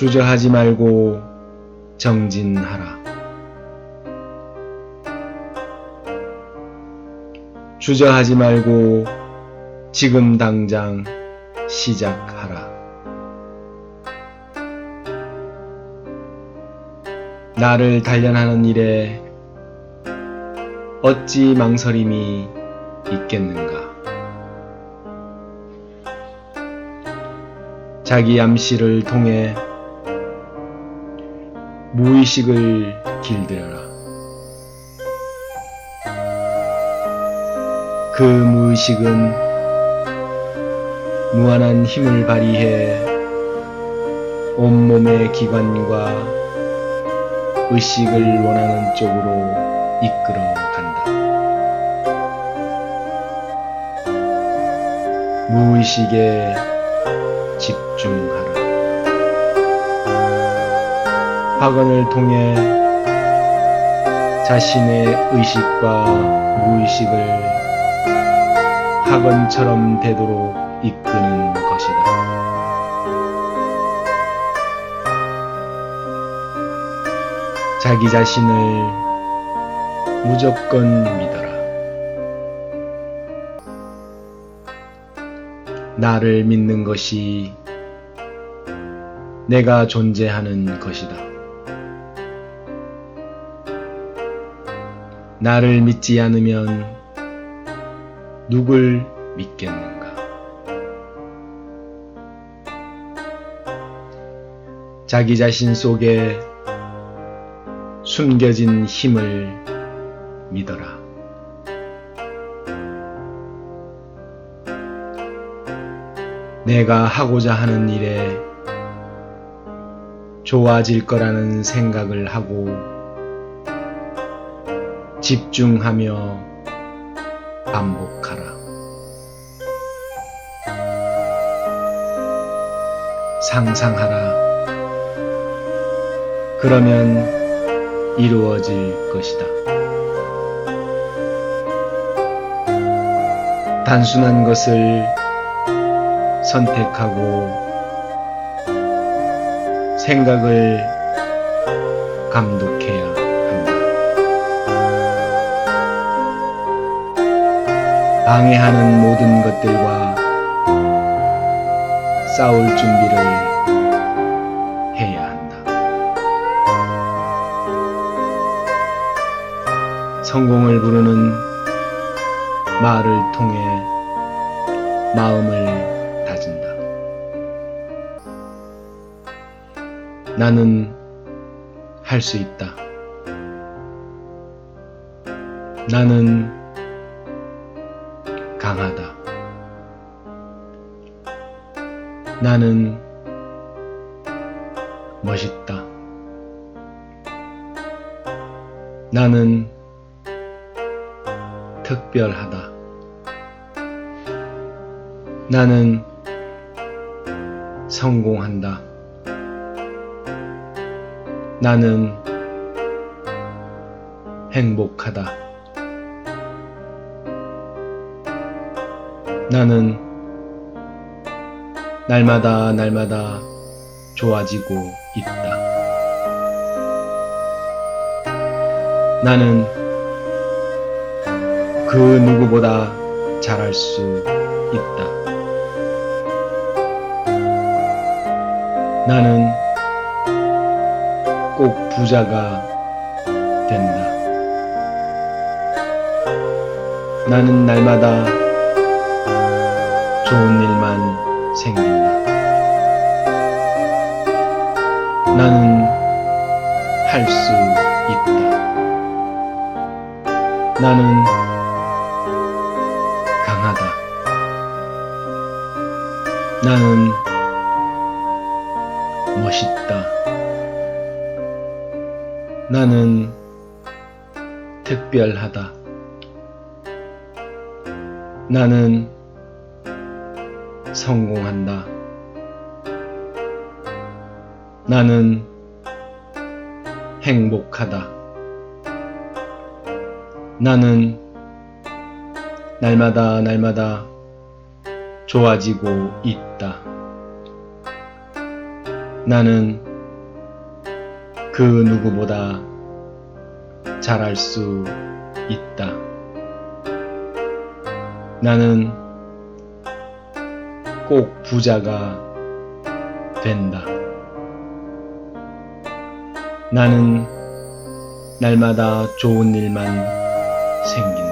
주저하지 말고 정진하라. 주저하지 말고 지금 당장 시작하라. 나를 단련하는 일에 어찌 망설임이 있겠는가? 자기 암시를 통해 무의식을 길들여라. 그 무의식은 무한한 힘을 발휘해 온몸의 기관과 의식을 원하는 쪽으로 이끌어 간다. 무의식에 집중 학원을 통해 자신의 의식과 무의식을 학원처럼 되도록 이끄는 것이다. 자기 자신을 무조건 믿어라. 나를 믿는 것이 내가 존재하는 것이다. 나를 믿지 않으면 누굴 믿겠는가? 자기 자신 속에 숨겨진 힘을 믿어라. 내가 하고자 하는 일에 좋아질 거라는 생각을 하고 집중하며 반복하라. 상상하라. 그러면 이루어질 것이다. 단순한 것을 선택하고 생각을 감독해야 방해하는 모든 것들과 싸울 준비를 해야 한다. 성공을 부르는 말을 통해 마음을 다진다. 나는 할 수 있다. 나는 강하다. 나는 멋있다. 나는 특별하다. 나는 성공한다. 나는 행복하다. 나는 날마다 날마다 좋아지고 있다. 나는 그 누구보다 잘할 수 있다. 나는 꼭 부자가 된다. 나는 날마다 좋은 일만 생긴다. 나는 할 수 있다. 나는 강하다. 나는 멋있다. 나는 특별하다. 나는 성공한다. 나는 행복하다. 나는 날마다 날마다 좋아지고 있다. 나는 그 누구보다 잘할 수 있다. 나는 꼭 부자가 된다. 나는 날마다 좋은 일만 생긴다.